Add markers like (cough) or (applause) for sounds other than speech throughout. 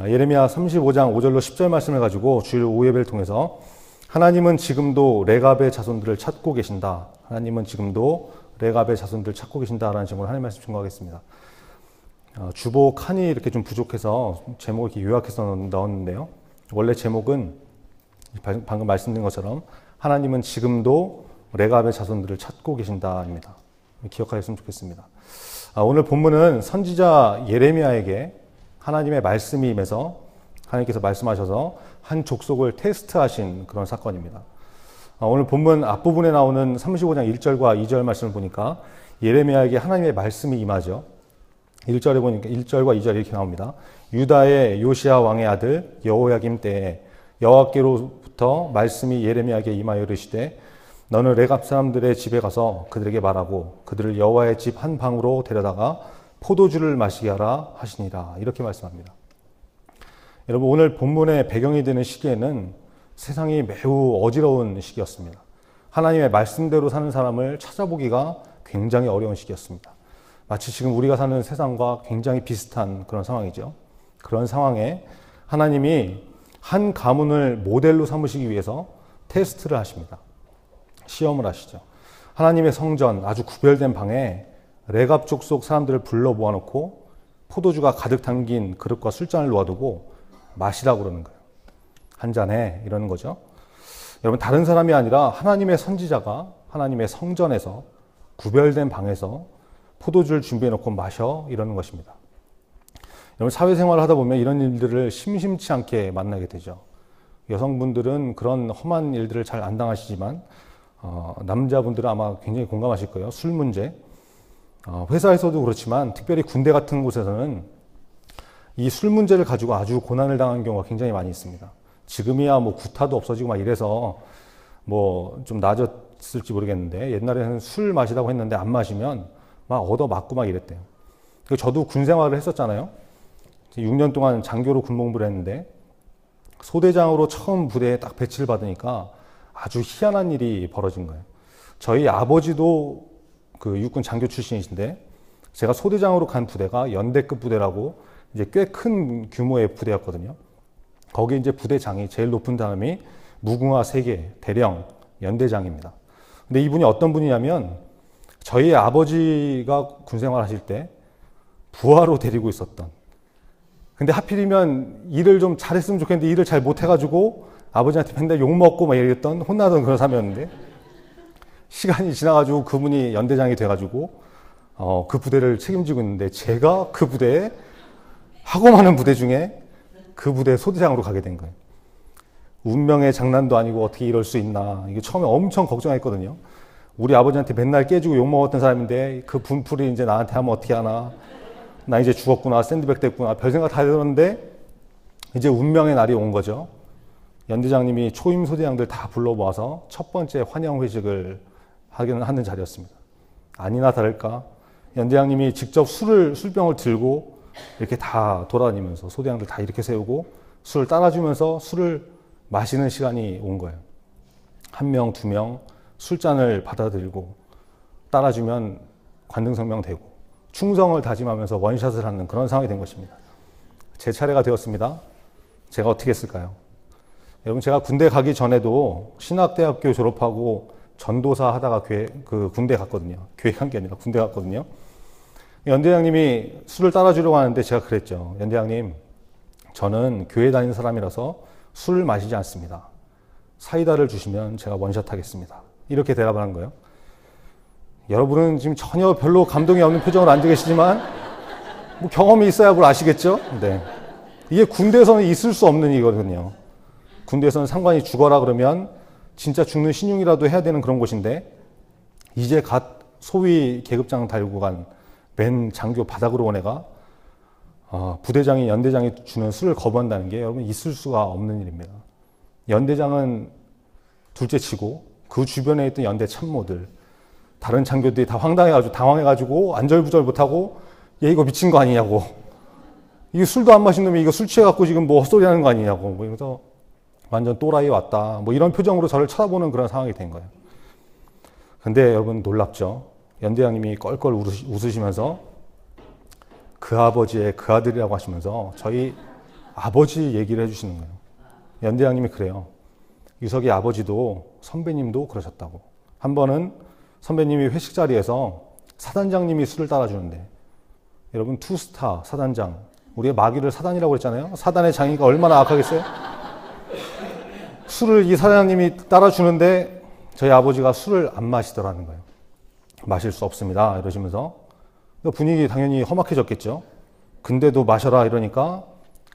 아, 예레미야 35장 5절로 10절 말씀을 가지고 주일 오예배를 통해서 하나님은 지금도 레갑의 자손들을 찾고 계신다. 하나님은 지금도 레갑의 자손들을 찾고 계신다라는 제목으로 하나님 말씀 증거하겠습니다. 어, 주보 칸이 이렇게 좀 부족해서 제목을 이렇게 요약해서 넣었는데요. 원래 제목은 방금 말씀드린 것처럼 하나님은 지금도 레갑의 자손들을 찾고 계신다입니다. 기억하셨으면 좋겠습니다. 아, 오늘 본문은 선지자 예레미야에게 하나님의 말씀이 임해서 하나님께서 말씀하셔서 한 족속을 테스트하신 그런 사건입니다. 아, 오늘 본문 앞부분에 나오는 35장 1절과 2절 말씀을 보니까 예레미야에게 하나님의 말씀이 임하죠. 1절에 보니까 1절과 2절이 이렇게 나옵니다. 유다의 요시아 왕의 아들 여호야김 때에 여호와께로부터 말씀이 예레미야에게 임하여 이르시되 너는 레갑 사람들의 집에 가서 그들에게 말하고 그들을 여호와의 집 한 방으로 데려다가 포도주를 마시게 하라 하시니라 이렇게 말씀합니다. 여러분 오늘 본문의 배경이 되는 시기에는 세상이 매우 어지러운 시기였습니다. 하나님의 말씀대로 사는 사람을 찾아보기가 굉장히 어려운 시기였습니다. 마치 지금 우리가 사는 세상과 굉장히 비슷한 그런 상황이죠. 그런 상황에 하나님이 한 가문을 모델로 삼으시기 위해서 테스트를 하십니다. 시험을 하시죠. 하나님의 성전 아주 구별된 방에 레갑 족속 사람들을 불러 모아놓고 포도주가 가득 담긴 그릇과 술잔을 놓아두고 마시라고 그러는 거예요. 한 잔에 이러는 거죠. 여러분 다른 사람이 아니라 하나님의 선지자가 하나님의 성전에서 구별된 방에서 포도주를 준비해 놓고 마셔 이러는 것입니다. 여러분 사회생활을 하다 보면 이런 일들을 심심치 않게 만나게 되죠. 여성분들은 그런 험한 일들을 잘 안 당하시지만 어, 남자분들은 아마 굉장히 공감하실 거예요. 술 문제. 어, 회사에서도 그렇지만 특별히 군대 같은 곳에서는 이 술 문제를 가지고 아주 고난을 당한 경우가 굉장히 많이 있습니다. 지금이야 뭐 구타도 없어지고 막 이래서 뭐 좀 나아졌을지 모르겠는데 옛날에는 술 마시다고 했는데 안 마시면 막 얻어 맞고 막 이랬대요. 저도 군 생활을 했었잖아요. 6년 동안 장교로 군복무를 했는데 소대장으로 처음 부대에 딱 배치를 받으니까 아주 희한한 일이 벌어진 거예요. 저희 아버지도 그 육군 장교 출신이신데 제가 소대장으로 간 부대가 연대급 부대라고 이제 꽤 큰 규모의 부대였거든요. 거기 이제 부대장이 제일 높은 다음이 무궁화 세계 대령 연대장입니다. 근데 이분이 어떤 분이냐면 저희 아버지가 군 생활 하실 때 부하로 데리고 있었던 근데 하필이면 일을 좀 잘했으면 좋겠는데 일을 잘 못해가지고 아버지한테 맨날 욕먹고 막 이랬던 혼나던 그런 사람이었는데 시간이 지나가지고 그분이 연대장이 돼가지고 어, 그 부대를 책임지고 있는데 제가 그 부대에 하고 많은 부대 중에 그 부대 소대장으로 가게 된 거예요. 운명의 장난도 아니고 어떻게 이럴 수 있나. 이게 처음에 엄청 걱정했거든요. 우리 아버지한테 맨날 깨지고 욕먹었던 사람인데 그 분풀이 이제 나한테 하면 어떻게 하나. 나 이제 죽었구나. 샌드백 됐구나. 별 생각 다 들었는데 이제 운명의 날이 온 거죠. 연대장님이 초임 소대장들 다 불러 모아서 첫 번째 환영 회식을 하는 자리였습니다. 아니나 다를까 연대장님이 직접 술을 술병을 들고 이렇게 다 돌아다니면서 소대장들 다 이렇게 세우고 술을 따라주면서 술을 마시는 시간이 온 거예요. 한 명, 두 명 술잔을 받아들고 따라주면 관등성명 되고 충성을 다짐하면서 원샷을 하는 그런 상황이 된 것입니다. 제 차례가 되었습니다. 제가 어떻게 했을까요? 여러분 제가 군대 가기 전에도 신학대학교 졸업하고 전도사 하다가 교회, 그 군대 갔거든요. (laughs) 교회 간 게 아니라 군대 갔거든요. 연대장님이 술을 따라주려고 하는데 제가 그랬죠. 연대장님, 저는 교회 다니는 사람이라서 술을 마시지 않습니다. 사이다를 주시면 제가 원샷 하겠습니다. 이렇게 대답을 한 거예요. 여러분은 지금 전혀 별로 감동이 없는 표정을 앉아 계시지만 뭐 경험이 있어야 그걸 아시겠죠? 네. 이게 군대에서는 있을 수 없는 일이거든요. 군대에서는 상관이 죽어라 그러면 진짜 죽는 신용이라도 해야 되는 그런 곳인데 이제 갓 소위 계급장 달고 간 맨 장교 바닥으로 온 애가 어, 부대장이 연대장이 주는 술을 거부한다는 게 여러분 있을 수가 없는 일입니다. 연대장은 둘째 치고 그 주변에 있던 연대 참모들 다른 장교들이 다 황당해가지고 당황해가지고 안절부절 못하고 얘 이거 미친 거 아니냐고 이게 술도 안 마신 놈이 이거 술 취해갖고 지금 뭐 헛소리 하는 거 아니냐고 뭐 이러면서 완전 또라이 왔다. 뭐 이런 표정으로 저를 쳐다보는 그런 상황이 된 거예요. 근데 여러분 놀랍죠? 연대장님이 껄껄 웃으시면서 그 아버지의 그 아들이라고 하시면서 저희 아버지 얘기를 해주시는 거예요. 연대장님이 그래요. 유석이 아버지도 선배님도 그러셨다고. 한 번은 선배님이 회식 자리에서 사단장님이 술을 따라주는데 여러분 투스타 사단장 우리의 마귀를 사단이라고 그랬잖아요. 사단의 장이가 얼마나 악하겠어요? 술을 이 사장님이 따라주는데 저희 아버지가 술을 안 마시더라는 거예요. 마실 수 없습니다. 이러시면서 분위기 당연히 험악해졌겠죠. 근데도 마셔라 이러니까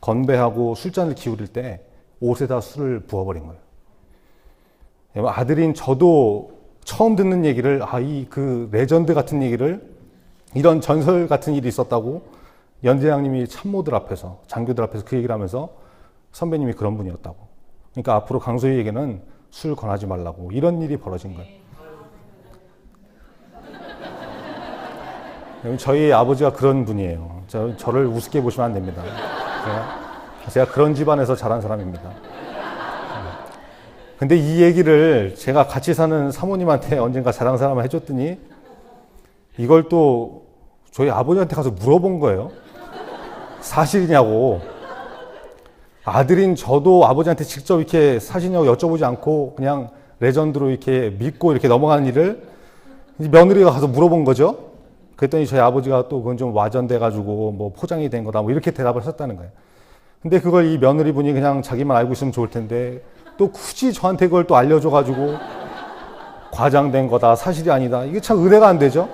건배하고 술잔을 기울일 때 옷에다 술을 부어버린 거예요. 아들인 저도 처음 듣는 얘기를 아 이 그 레전드 같은 얘기를 이런 전설 같은 일이 있었다고 연대장님이 참모들 앞에서 장교들 앞에서 그 얘기를 하면서 선배님이 그런 분이었다고. 그러니까 앞으로 강소희에게는 술 권하지 말라고 이런 일이 벌어진 거예요. 저희 아버지가 그런 분이에요. 저, 저를 우습게 보시면 안 됩니다. 제가, 제가 그런 집안에서 자란 사람입니다. 근데 이 얘기를 제가 같이 사는 사모님한테 언젠가 자랑 사람을 해줬더니 이걸 또 저희 아버지한테 가서 물어본 거예요. 사실이냐고. 아들인 저도 아버지한테 직접 이렇게 사실이냐고 여쭤보지 않고 그냥 레전드로 이렇게 믿고 이렇게 넘어가는 일을 며느리가 가서 물어본 거죠. 그랬더니 저희 아버지가 또 그건 좀 와전돼가지고 뭐 포장이 된 거다 뭐 이렇게 대답을 하셨다는 거예요. 근데 그걸 이 며느리 분이 그냥 자기만 알고 있으면 좋을 텐데 또 굳이 저한테 그걸 또 알려줘가지고 과장된 거다 사실이 아니다 이게 참 의뢰가 안 되죠.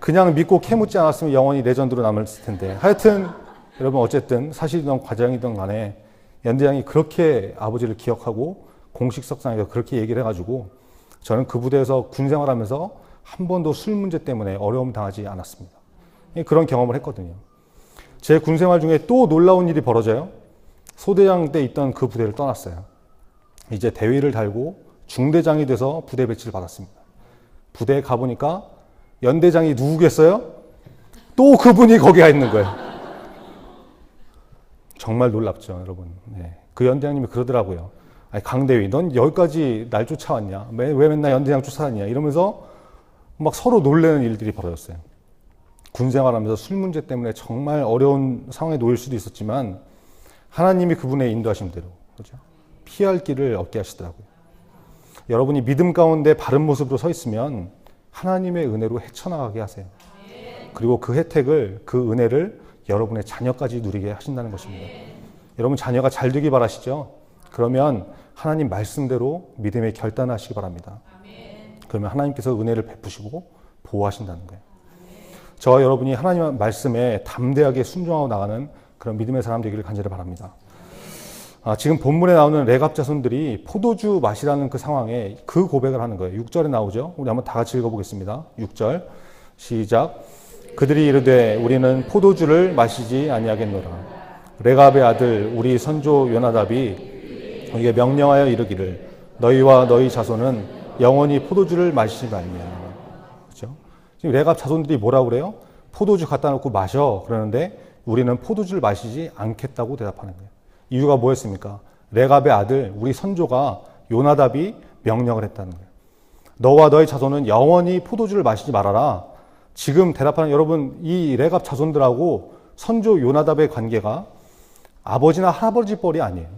그냥 믿고 캐묻지 않았으면 영원히 레전드로 남았을 텐데 하여튼 여러분 어쨌든 사실이든 과장이든 간에 연대장이 그렇게 아버지를 기억하고 공식 석상에서 그렇게 얘기를 해가지고 저는 그 부대에서 군 생활하면서 한 번도 술 문제 때문에 어려움 당하지 않았습니다. 그런 경험을 했거든요. 제 군 생활 중에 또 놀라운 일이 벌어져요. 소대장 때 있던 그 부대를 떠났어요. 이제 대위를 달고 중대장이 돼서 부대 배치를 받았습니다. 부대에 가보니까 연대장이 누구겠어요? 또 그분이 거기가 있는 거예요. 정말 놀랍죠, 여러분. 네. 그 연대장님이 그러더라고요. 아니, 강대위, 넌 여기까지 날 쫓아왔냐? 왜, 왜 맨날 연대장 쫓아왔냐? 이러면서 막 서로 놀래는 일들이 벌어졌어요. 군 생활하면서 술 문제 때문에 정말 어려운 상황에 놓일 수도 있었지만 하나님이 그분의 인도하신 대로 그렇죠? 피할 길을 얻게 하시더라고요. 여러분이 믿음 가운데 바른 모습으로 서 있으면 하나님의 은혜로 헤쳐나가게 하세요. 그리고 그 혜택을 그 은혜를 여러분의 자녀까지 누리게 하신다는 것입니다. 여러분 자녀가 잘 되기 바라시죠? 그러면 하나님 말씀대로 믿음에 결단하시기 바랍니다. 그러면 하나님께서 은혜를 베푸시고 보호하신다는 거예요. 저와 여러분이 하나님 말씀에 담대하게 순종하고 나가는 그런 믿음의 사람 되기를 간절히 바랍니다. 아, 지금 본문에 나오는 레갑 자손들이 포도주 마시라는 그 상황에 그 고백을 하는 거예요. 6절에 나오죠. 우리 한번 다 같이 읽어보겠습니다. 6절 시작. 그들이 이르되 우리는 포도주를 마시지 아니하겠노라. 레갑의 아들 우리 선조 요나답이 이게 명령하여 이르기를 너희와 너희 자손은 영원히 포도주를 마시지 말며. 그죠? 지금 레갑 자손들이 뭐라 그래요? 포도주 갖다 놓고 마셔. 그러는데 우리는 포도주를 마시지 않겠다고 대답하는 거예요. 이유가 뭐였습니까? 레갑의 아들, 우리 선조가 요나답이 명령을 했다는 거예요. 너와 너의 자손은 영원히 포도주를 마시지 말아라. 지금 대답하는 여러분, 이 레갑 자손들하고 선조 요나답의 관계가 아버지나 할아버지 뻘이 아니에요.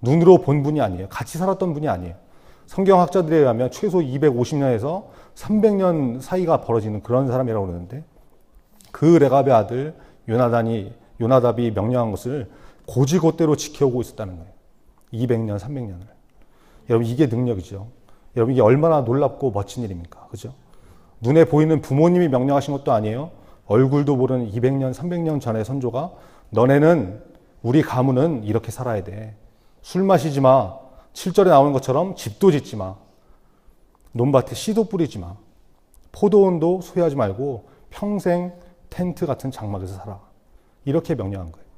눈으로 본 분이 아니에요. 같이 살았던 분이 아니에요. 성경학자들에 의하면 최소 250년에서 300년 사이가 벌어지는 그런 사람이라고 그러는데 그 레갑의 아들 요나단이 요나답이 명령한 것을 고지고대로 지켜오고 있었다는 거예요. 200년, 300년을. 여러분 이게 능력이죠. 여러분 이게 얼마나 놀랍고 멋진 일입니까? 그죠? 눈에 보이는 부모님이 명령하신 것도 아니에요. 얼굴도 모르는 200년, 300년 전의 선조가 너네는 우리 가문은 이렇게 살아야 돼. 술 마시지 마. 7절에 나오는 것처럼 집도 짓지 마. 논밭에 씨도 뿌리지 마. 포도원도 소유하지 말고 평생 텐트 같은 장막에서 살아. 이렇게 명령한 거예요.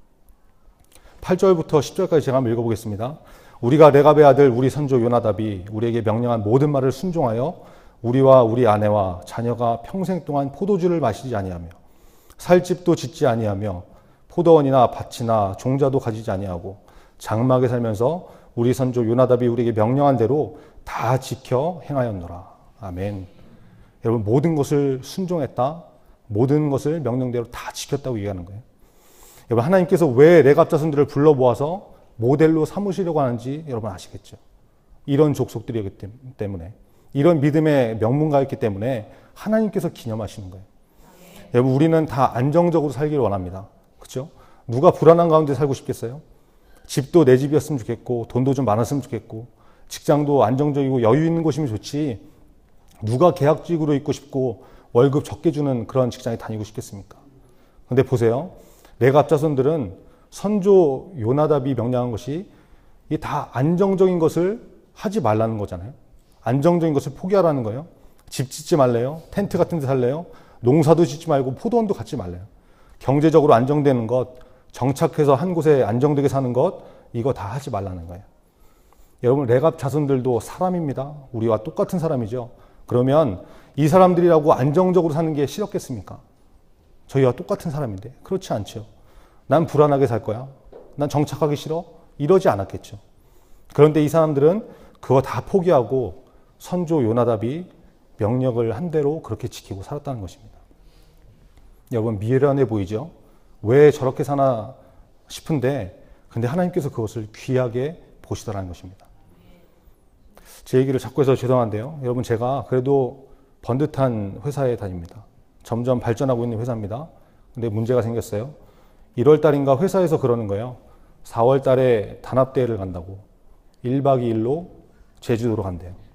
8절부터 10절까지 제가 한번 읽어보겠습니다. 우리가 레갑의 아들 우리 선조 요나답이 우리에게 명령한 모든 말을 순종하여 우리와 우리 아내와 자녀가 평생 동안 포도주를 마시지 아니하며 살집도 짓지 아니하며 포도원이나 밭이나 종자도 가지지 아니하고 장막에 살면서 우리 선조 요나답이 우리에게 명령한 대로 다 지켜 행하였노라. 아멘. 여러분 모든 것을 순종했다. 모든 것을 명령대로 다 지켰다고 얘기하는 거예요. 여러분 하나님께서 왜 레갑 자손들을 불러 모아서 모델로 삼으시려고 하는지 여러분 아시겠죠? 이런 족속들이기 때문에 이런 믿음의 명문가였기 때문에 하나님께서 기념하시는 거예요. 여러분 우리는 다 안정적으로 살기를 원합니다. 그렇죠? 누가 불안한 가운데 살고 싶겠어요? 집도 내 집이었으면 좋겠고 돈도 좀 많았으면 좋겠고 직장도 안정적이고 여유 있는 곳이면 좋지 누가 계약직으로 있고 싶고 월급 적게 주는 그런 직장에 다니고 싶겠습니까? 근데 보세요. 레갑 자손들은 선조 요나답이 명령한 것이 이다 안정적인 것을 하지 말라는 거잖아요. 안정적인 것을 포기하라는 거예요. 집 짓지 말래요. 텐트 같은 데 살래요. 농사도 짓지 말고 포도원도 갖지 말래요. 경제적으로 안정되는 것, 정착해서 한 곳에 안정되게 사는 것, 이거 다 하지 말라는 거예요. 여러분, 레갑 자손들도 사람입니다. 우리와 똑같은 사람이죠. 그러면 이 사람들이라고 안정적으로 사는 게 싫었겠습니까? 저희와 똑같은 사람인데. 그렇지 않죠. 난 불안하게 살 거야. 난 정착하기 싫어. 이러지 않았겠죠. 그런데 이 사람들은 그거 다 포기하고 선조 요나답이 명령을 한 대로 그렇게 지키고 살았다는 것입니다. 여러분 미련해 보이죠? 왜 저렇게 사나 싶은데 근데 하나님께서 그것을 귀하게 보시더라는 것입니다. 제 얘기를 자꾸 해서 죄송한데요. 여러분 제가 그래도 번듯한 회사에 다닙니다. 점점 발전하고 있는 회사입니다. 근데 문제가 생겼어요. 1월 달인가 회사에서 그러는 거예요. 4월 달에 단합대회를 간다고. 1박 2일로 제주도로 간대요.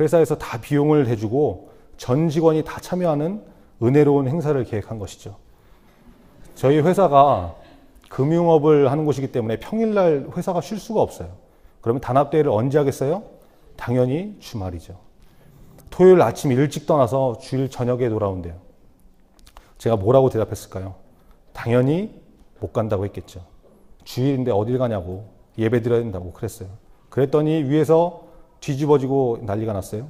회사에서 다 비용을 해주고 전 직원이 다 참여하는 은혜로운 행사를 계획한 것이죠. 저희 회사가 금융업을 하는 곳이기 때문에 평일날 회사가 쉴 수가 없어요. 그러면 단합대회를 언제 하겠어요? 당연히 주말이죠. 토요일 아침 일찍 떠나서 주일 저녁에 돌아온대요. 제가 뭐라고 대답했을까요? 당연히 못 간다고 했겠죠. 주일인데 어딜 가냐고 예배 드려야 된다고 그랬어요. 그랬더니 위에서 뒤집어지고 난리가 났어요.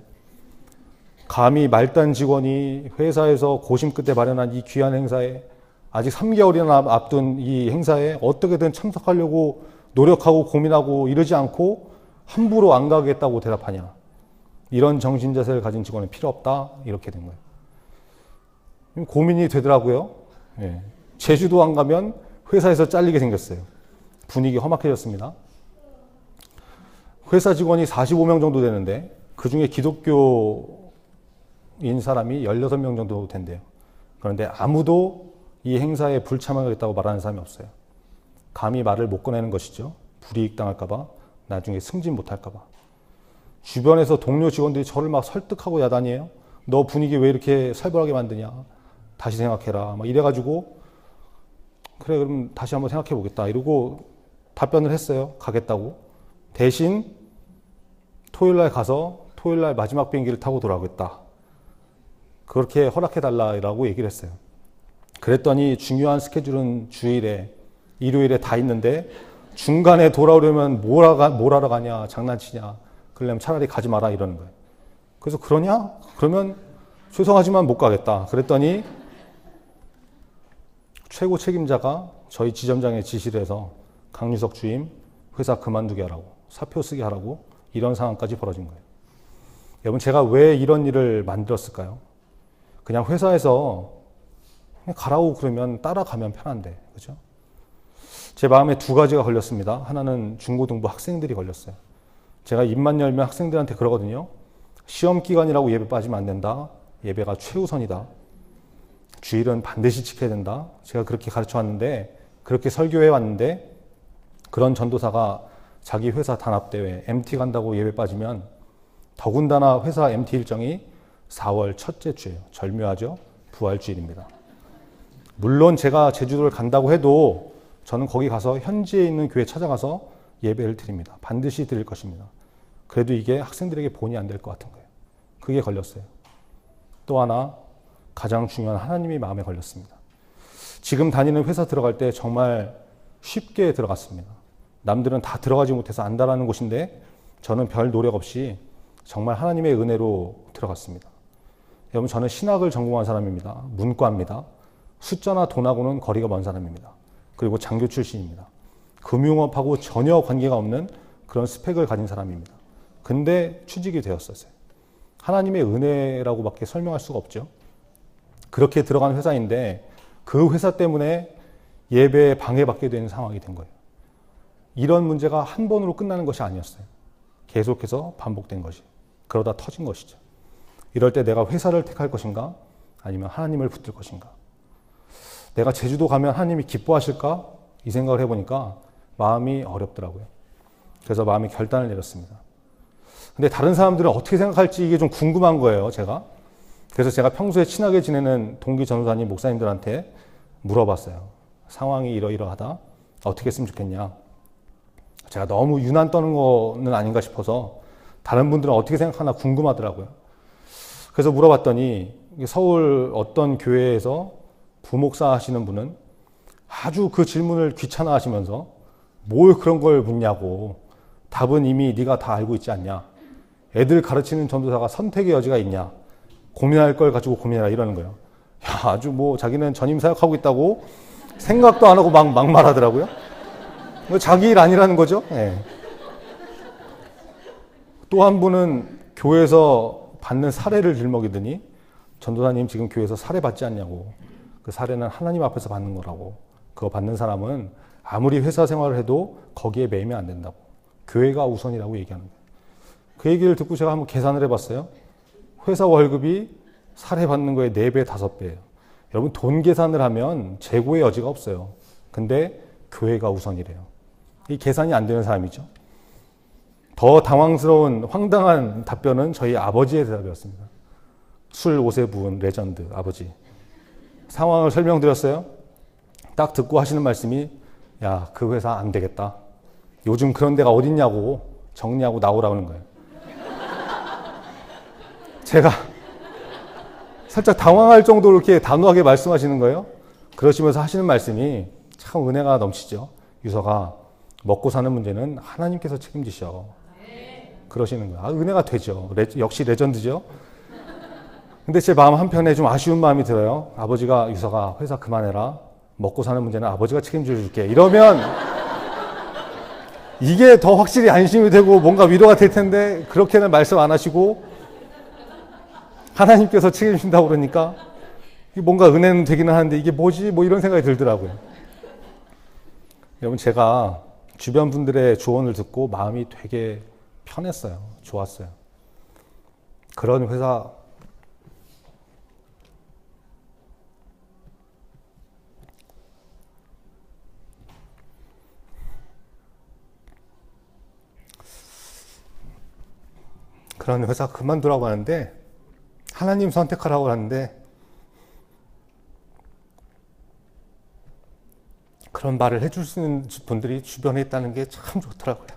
감히 말단 직원이 회사에서 고심 끝에 마련한 이 귀한 행사에 아직 3개월이나 앞둔 이 행사에 어떻게든 참석하려고 노력하고 고민하고 이러지 않고 함부로 안 가겠다고 대답하냐. 이런 정신 자세를 가진 직원은 필요 없다. 이렇게 된 거예요. 고민이 되더라고요. 예. 제주도 안 가면 회사에서 잘리게 생겼어요. 분위기 험악해졌습니다. 회사 직원이 45명 정도 되는데 그 중에 기독교인 사람이 16명 정도 된대요. 그런데 아무도 이 행사에 불참하겠다고 말하는 사람이 없어요. 감히 말을 못 꺼내는 것이죠. 불이익 당할까봐, 나중에 승진 못할까봐. 주변에서 동료 직원들이 저를 막 설득하고 야단이에요. 너 분위기 왜 이렇게 살벌하게 만드냐? 다시 생각해라. 막 이래가지고 그래 그럼 다시 한번 생각해 보겠다. 이러고 답변을 했어요. 가겠다고. 대신 토요일 날 가서 토요일 날 마지막 비행기를 타고 돌아오겠다. 그렇게 허락해 달라라고 얘기를 했어요. 그랬더니 중요한 스케줄은 주일에 일요일에 다 있는데 중간에 돌아오려면 뭘, 하가, 뭘 하러 가냐 장난치냐 그러려면 차라리 가지 마라 이러는 거예요. 그래서 그러냐? 그러면 죄송하지만 못 가겠다. 그랬더니 최고 책임자가 저희 지점장에 지시를 해서 강유석 주임 회사 그만두게 하라고 사표 쓰게 하라고 이런 상황까지 벌어진 거예요. 여러분 제가 왜 이런 일을 만들었을까요? 그냥 회사에서 그냥 가라고 그러면 따라가면 편한데 그죠? 제 마음에 두 가지가 걸렸습니다. 하나는 중고등부 학생들이 걸렸어요. 제가 입만 열면 학생들한테 그러거든요. 시험 기간이라고 예배 빠지면 안 된다. 예배가 최우선이다. 주일은 반드시 지켜야 된다. 제가 그렇게 가르쳐 왔는데, 그렇게 설교해 왔는데, 그런 전도사가 자기 회사 단합대회 MT 간다고 예배 빠지면 더군다나 회사 MT 일정이 4월 첫째 주예요. 절묘하죠? 부활주일입니다. 물론 제가 제주도를 간다고 해도 저는 거기 가서 현지에 있는 교회 찾아가서 예배를 드립니다. 반드시 드릴 것입니다. 그래도 이게 학생들에게 본이 안 될 것 같은 거예요. 그게 걸렸어요. 또 하나 가장 중요한 하나님이 마음에 걸렸습니다. 지금 다니는 회사 들어갈 때 정말 쉽게 들어갔습니다. 남들은 다 들어가지 못해서 안다라는 곳인데 저는 별 노력 없이 정말 하나님의 은혜로 들어갔습니다. 여러분 저는 신학을 전공한 사람입니다. 문과입니다. 숫자나 돈하고는 거리가 먼 사람입니다. 그리고 장교 출신입니다. 금융업하고 전혀 관계가 없는 그런 스펙을 가진 사람입니다. 근데 취직이 되었었어요. 하나님의 은혜라고밖에 설명할 수가 없죠. 그렇게 들어간 회사인데 그 회사 때문에 예배에 방해받게 되는 상황이 된 거예요. 이런 문제가 한 번으로 끝나는 것이 아니었어요. 계속해서 반복된 것이. 그러다 터진 것이죠. 이럴 때 내가 회사를 택할 것인가? 아니면 하나님을 붙들 것인가? 내가 제주도 가면 하나님이 기뻐하실까? 이 생각을 해보니까 마음이 어렵더라고요. 그래서 마음이 결단을 내렸습니다. 근데 다른 사람들은 어떻게 생각할지 이게 좀 궁금한 거예요, 제가. 그래서 제가 평소에 친하게 지내는 동기 전도사님, 목사님들한테 물어봤어요. 상황이 이러이러하다. 어떻게 했으면 좋겠냐. 제가 너무 유난 떠는 거는 아닌가 싶어서 다른 분들은 어떻게 생각하나 궁금하더라고요. 그래서 물어봤더니 서울 어떤 교회에서 부목사 하시는 분은 아주 그 질문을 귀찮아 하시면서 뭘 그런 걸 묻냐고 답은 이미 네가 다 알고 있지 않냐. 애들 가르치는 전도사가 선택의 여지가 있냐. 고민할 걸 가지고 고민해라 이러는 거예요. 야, 아주 뭐 자기는 전임 사역하고 있다고 생각도 안 하고 막, 막 말하더라고요. 뭐 자기 일 아니라는 거죠. 네. 또한 분은 교회에서 받는 사례를 들먹이더니 전도사님 지금 교회에서 사례 받지 않냐고. 그 사례는 하나님 앞에서 받는 거라고. 그거 받는 사람은 아무리 회사 생활을 해도 거기에 매이면 안 된다고. 교회가 우선이라고 얘기하는 거예요. 그 얘기를 듣고 제가 한번 계산을 해봤어요. 회사 월급이 사례 받는 거에 4배, 5배예요. 여러분 돈 계산을 하면 재고의 여지가 없어요. 근데 교회가 우선이래요. 이 계산이 안 되는 사람이죠. 더 당황스러운 황당한 답변은 저희 아버지의 대답이었습니다. 술 옷에 부은 레전드 아버지. 상황을 설명드렸어요. 딱 듣고 하시는 말씀이 야, 그 회사 안 되겠다. 요즘 그런 데가 어딨냐고 정리하고 나오라는 거예요. 제가 살짝 당황할 정도로 이렇게 단호하게 말씀하시는 거예요. 그러시면서 하시는 말씀이 참 은혜가 넘치죠. 유서가 먹고 사는 문제는 하나님께서 책임지셔. 그러시는 거예요. 아, 은혜가 되죠. 레, 역시 레전드죠. 근데 제 마음 한편에 좀 아쉬운 마음이 들어요. 아버지가 유서가 회사 그만해라. 먹고 사는 문제는 아버지가 책임져 줄게. 이러면 이게 더 확실히 안심이 되고 뭔가 위로가 될 텐데 그렇게는 말씀 안 하시고 하나님께서 책임진다고 그러니까 뭔가 은혜는 되기는 하는데 이게 뭐지? 뭐 이런 생각이 들더라고요. 여러분 제가 주변 분들의 조언을 듣고 마음이 되게 편했어요. 좋았어요. 그런 회사 그런 회사 그만두라고 하는데 하나님 선택하라고 하는데 그런 말을 해줄 수 있는 분들이 주변에 있다는 게 참 좋더라고요.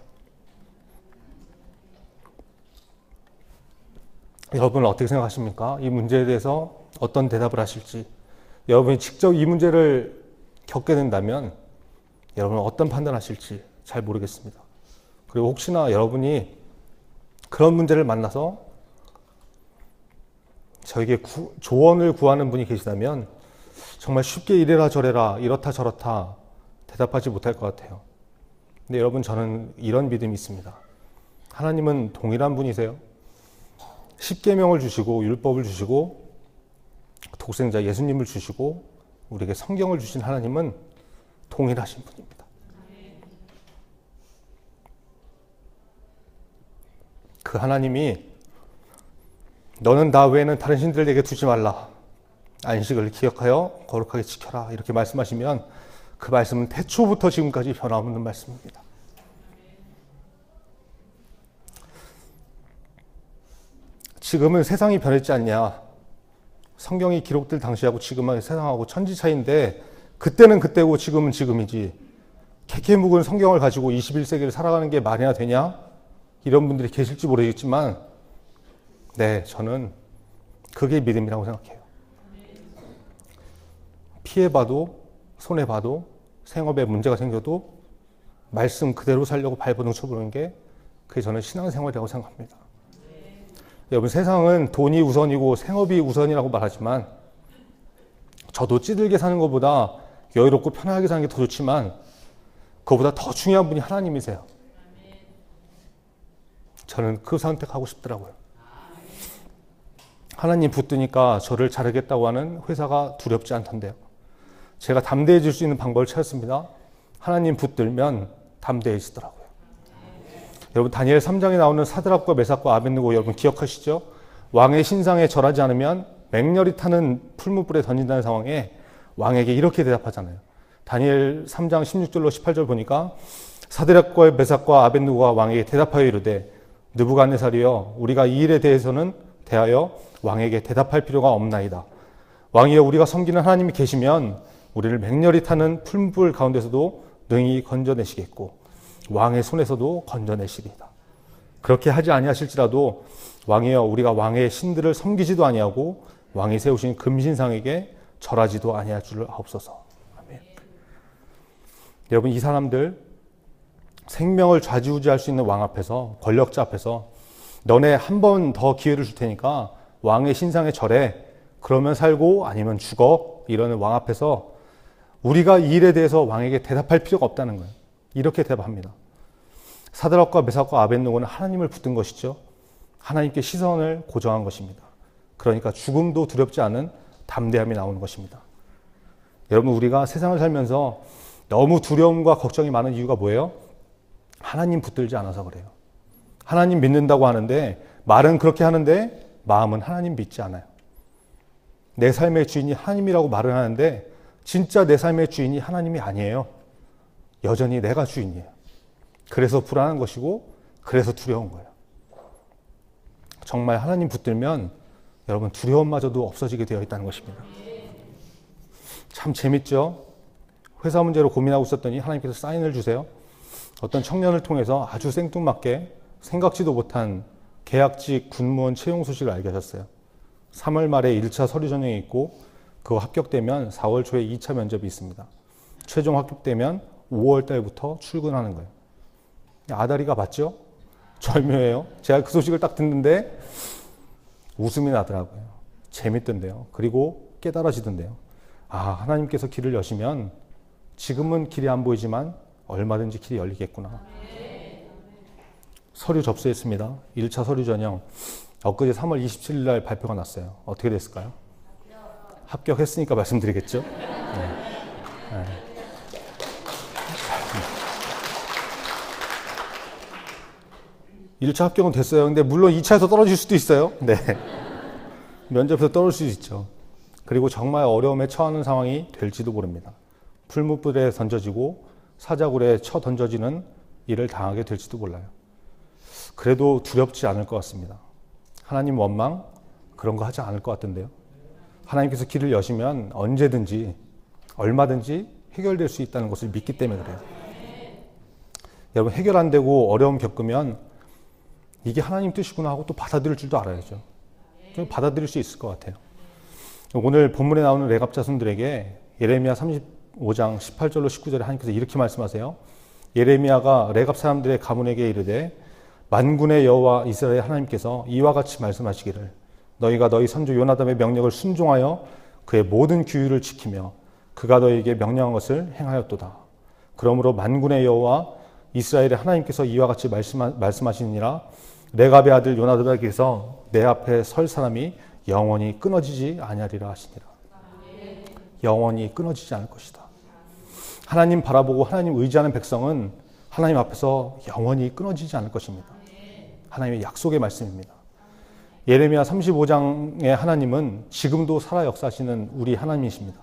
여러분은 어떻게 생각하십니까? 이 문제에 대해서 어떤 대답을 하실지. 여러분이 직접 이 문제를 겪게 된다면 여러분은 어떤 판단하실지 잘 모르겠습니다. 그리고 혹시나 여러분이 그런 문제를 만나서 저에게 구, 조언을 구하는 분이 계시다면 정말 쉽게 이래라 저래라 이렇다 저렇다 대답하지 못할 것 같아요. 근데 여러분 저는 이런 믿음이 있습니다. 하나님은 동일한 분이세요. 십계명을 주시고 율법을 주시고 독생자 예수님을 주시고 우리에게 성경을 주신 하나님은 동일하신 분입니다. 그 하나님이 너는 나 외에는 다른 신들에게 두지 말라. 안식을 기억하여 거룩하게 지켜라. 이렇게 말씀하시면 그 말씀은 태초부터 지금까지 변함없는 말씀입니다. 지금은 세상이 변했지 않냐. 성경이 기록될 당시하고 지금의 세상하고 천지 차이인데 그때는 그때고 지금은 지금이지. 캐캐 묵은 성경을 가지고 21세기를 살아가는 게 말이나 되냐? 이런 분들이 계실지 모르겠지만 네, 저는 그게 믿음이라고 생각해요. 피해봐도, 손해봐도, 생업에 문제가 생겨도 말씀 그대로 살려고 발버둥 쳐보는 게 그게 저는 신앙생활이라고 생각합니다. 여러분, 세상은 돈이 우선이고 생업이 우선이라고 말하지만 저도 찌들게 사는 것보다 여유롭고 편하게 사는 게 더 좋지만 그보다 더 중요한 분이 하나님이세요. 저는 그 선택하고 싶더라고요. 하나님 붙드니까 저를 자르겠다고 하는 회사가 두렵지 않던데요. 제가 담대해질 수 있는 방법을 찾았습니다. 하나님 붙들면 담대해지더라고요. 여러분 다니엘 3장에 나오는 사드락과 메삭과 아벤느고 여러분 기억하시죠? 왕의 신상에 절하지 않으면 맹렬히 타는 풀무불에 던진다는 상황에 왕에게 이렇게 대답하잖아요. 다니엘 3장 16절로 18절 보니까 사드락과 메삭과 아벤느고가 왕에게 대답하여 이르되 느부갓네살이여 우리가 이 일에 대해서는 대하여 왕에게 대답할 필요가 없나이다. 왕이여 우리가 섬기는 하나님이 계시면 우리를 맹렬히 타는 풀무불 가운데서도 능히 건져내시겠고 왕의 손에서도 건져내시리이다. 그렇게 하지 아니하실지라도 왕이여 우리가 왕의 신들을 섬기지도 아니하고 왕이 세우신 금신상에게 절하지도 아니할 줄을 아옵소서. 아멘. 여러분 이 사람들 생명을 좌지우지할 수 있는 왕 앞에서 권력자 앞에서 너네 한 번 더 기회를 줄 테니까 왕의 신상에 절해 그러면 살고 아니면 죽어 이러는 왕 앞에서 우리가 이 일에 대해서 왕에게 대답할 필요가 없다는 거예요. 이렇게 대답합니다. 사드락과 메삭과 아벤노고는 하나님을 붙든 것이죠. 하나님께 시선을 고정한 것입니다. 그러니까 죽음도 두렵지 않은 담대함이 나오는 것입니다. 여러분 우리가 세상을 살면서 너무 두려움과 걱정이 많은 이유가 뭐예요? 하나님 붙들지 않아서 그래요. 하나님 믿는다고 하는데 말은 그렇게 하는데 마음은 하나님 믿지 않아요. 내 삶의 주인이 하나님이라고 말을 하는데 진짜 내 삶의 주인이 하나님이 아니에요. 여전히 내가 주인이에요. 그래서 불안한 것이고 그래서 두려운 거예요. 정말 하나님 붙들면 여러분 두려움마저도 없어지게 되어 있다는 것입니다. 참 재밌죠? 회사 문제로 고민하고 있었더니 하나님께서 사인을 주세요. 어떤 청년을 통해서 아주 생뚱맞게 생각지도 못한 계약직 군무원 채용 소식을 알게 하셨어요. 3월 말에 1차 서류 전형이 있고 그거 합격되면 4월 초에 2차 면접이 있습니다. 최종 합격되면 5월 달부터 출근하는 거예요. 아다리가 맞죠? 절묘해요. 제가 그 소식을 딱 듣는데 웃음이 나더라고요. 재밌던데요. 그리고 깨달아지던데요. 아, 하나님께서 길을 여시면 지금은 길이 안 보이지만 얼마든지 길이 열리겠구나. 서류 접수했습니다. 1차 서류 전형. 엊그제 3월 27일 날 발표가 났어요. 어떻게 됐을까요? 합격했으니까 말씀드리겠죠? 네. 네. 1차 합격은 됐어요. 근데 물론 2차에서 떨어질 수도 있어요. 네. 면접에서 떨어질 수 있죠. 그리고 정말 어려움에 처하는 상황이 될지도 모릅니다. 풀무불에 던져지고 사자굴에 쳐 던져지는 일을 당하게 될지도 몰라요. 그래도 두렵지 않을 것 같습니다. 하나님 원망 그런 거 하지 않을 것 같은데요. 하나님께서 길을 여시면 언제든지 얼마든지 해결될 수 있다는 것을 믿기 때문에 그래요. 여러분 해결 안 되고 어려움 겪으면 이게 하나님 뜻이구나 하고 또 받아들일 줄도 알아야죠. 받아들일 수 있을 것 같아요. 오늘 본문에 나오는 레갑 자손들에게 예레미야 35장 18절로 19절에 하나님께서 이렇게 말씀하세요. 예레미야가 레갑 사람들의 가문에게 이르되 만군의 여호와 이스라엘 하나님께서 이와 같이 말씀하시기를 너희가 너희 선조 요나담의 명령을 순종하여 그의 모든 규율을 지키며 그가 너희에게 명령한 것을 행하였도다. 그러므로 만군의 여호와 이스라엘의 하나님께서 이와 같이 말씀하 시니라 레갑의 아들 요나답에게서 내 앞에 설 사람이 영원히 끊어지지 아니하리라 하시니라. 영원히 끊어지지 않을 것이다. 하나님 바라보고 하나님 의지하는 백성은 하나님 앞에서 영원히 끊어지지 않을 것입니다. 하나님의 약속의 말씀입니다. 예레미야 35장의 하나님은 지금도 살아 역사하시는 우리 하나님이십니다.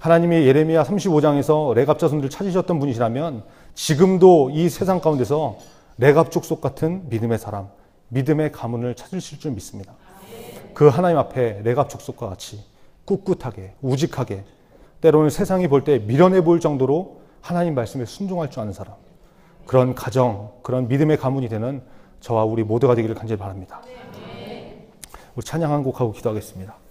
하나님이 예레미야 35장에서 레갑 자손들을 찾으셨던 분이시라면 지금도 이 세상 가운데서 레갑 족속 같은 믿음의 사람, 믿음의 가문을 찾으실 줄 믿습니다. 그 하나님 앞에 레갑 족속과 같이 꿋꿋하게, 우직하게, 때로는 세상이 볼 때 미련해 보일 정도로 하나님 말씀에 순종할 줄 아는 사람, 그런 가정, 그런 믿음의 가문이 되는 저와 우리 모두가 되기를 간절히 바랍니다. 찬양 한 곡하고 기도하겠습니다.